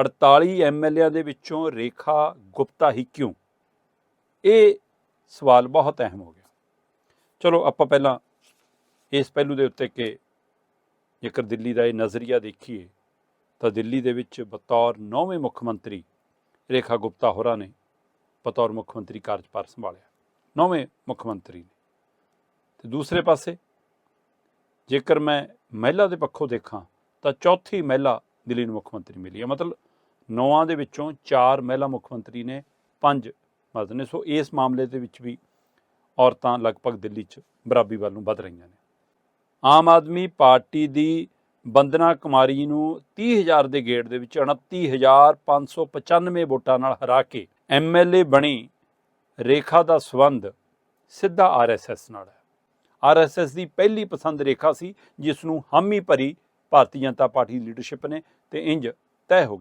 48 ਐਮਐਲਏਆਂ ਦੇ ਵਿੱਚੋਂ ਰੇਖਾ ਗੁਪਤਾ ਹੀ ਕਿਉਂ? ਇਹ ਸਵਾਲ ਬਹੁਤ ਅਹਿਮ ਹੋ ਗਿਆ। ਚਲੋ, ਆਪਾਂ ਪਹਿਲਾਂ ਇਸ ਪਹਿਲੂ ਦੇ ਉੱਤੇ ਕਿ ਜੇਕਰ ਦਿੱਲੀ ਦਾ ਇਹ ਨਜ਼ਰੀਆ ਦੇਖੀਏ, ਤਾਂ ਦਿੱਲੀ ਦੇ ਵਿੱਚ ਬਤੌਰ ਨੌਵੇਂ ਮੁੱਖ ਮੰਤਰੀ ਰੇਖਾ ਗੁਪਤਾ ਹੋਰਾਂ ਨੇ ਬਤੌਰ ਮੁੱਖ ਮੰਤਰੀ ਕਾਰਜਭਾਰ ਸੰਭਾਲਿਆ। ਨੌਵੇਂ ਮੁੱਖ ਮੰਤਰੀ ਨੇ। ਤੇ ਦੂਸਰੇ ਪਾਸੇ ਜੇਕਰ ਮੈਂ ਮਹਿਲਾ ਦੇ ਪੱਖੋਂ ਦੇਖਾਂ, ਤਾਂ ਚੌਥੀ ਮਹਿਲਾ ਦਿੱਲੀ ਨੂੰ ਮੁੱਖ ਮੰਤਰੀ ਮਿਲੀ ਹੈ। ਮਤਲਬ ਨੌਆਂ ਦੇ ਵਿੱਚੋਂ ਚਾਰ ਮਹਿਲਾ ਮੁੱਖ ਮੰਤਰੀ ਨੇ, ਪੰਜ ਮਰਦ ਨੇ। ਸੋ ਇਸ ਮਾਮਲੇ ਦੇ ਵਿੱਚ ਵੀ ਔਰਤਾਂ ਲਗਭਗ ਦਿੱਲੀ 'ਚ ਬਰਾਬਰੀ ਵੱਲ ਨੂੰ ਵੱਧ ਰਹੀਆਂ ਨੇ। ਆਮ ਆਦਮੀ ਪਾਰਟੀ ਦੀ ਬੰਦਨਾ ਕੁਮਾਰੀ ਨੂੰ 30000 ਦੇ ਗੇੜ ਦੇ ਵਿੱਚ 29595 ਵੋਟਾਂ ਨਾਲ ਹਰਾ ਕੇ ਐਮਐਲਏ ਬਣੀ। ਰੇਖਾ ਦਾ ਸਬੰਧ ਸਿੱਧਾ ਆਰਐਸਐਸ ਨਾਲ ਹੈ। ਆਰਐਸਐਸ ਦੀ ਪਹਿਲੀ ਪਸੰਦ ਰੇਖਾ ਸੀ, ਜਿਸ ਨੂੰ ਹਾਮੀ ਭਰੀ ਭਾਰਤੀ ਜਨਤਾ ਪਾਰਟੀ ਦੀ ਲੀਡਰਸ਼ਿਪ ਨੇ ਤੇ ਇੰਜ ਤੈਅ ਹੋ ਗਿਆ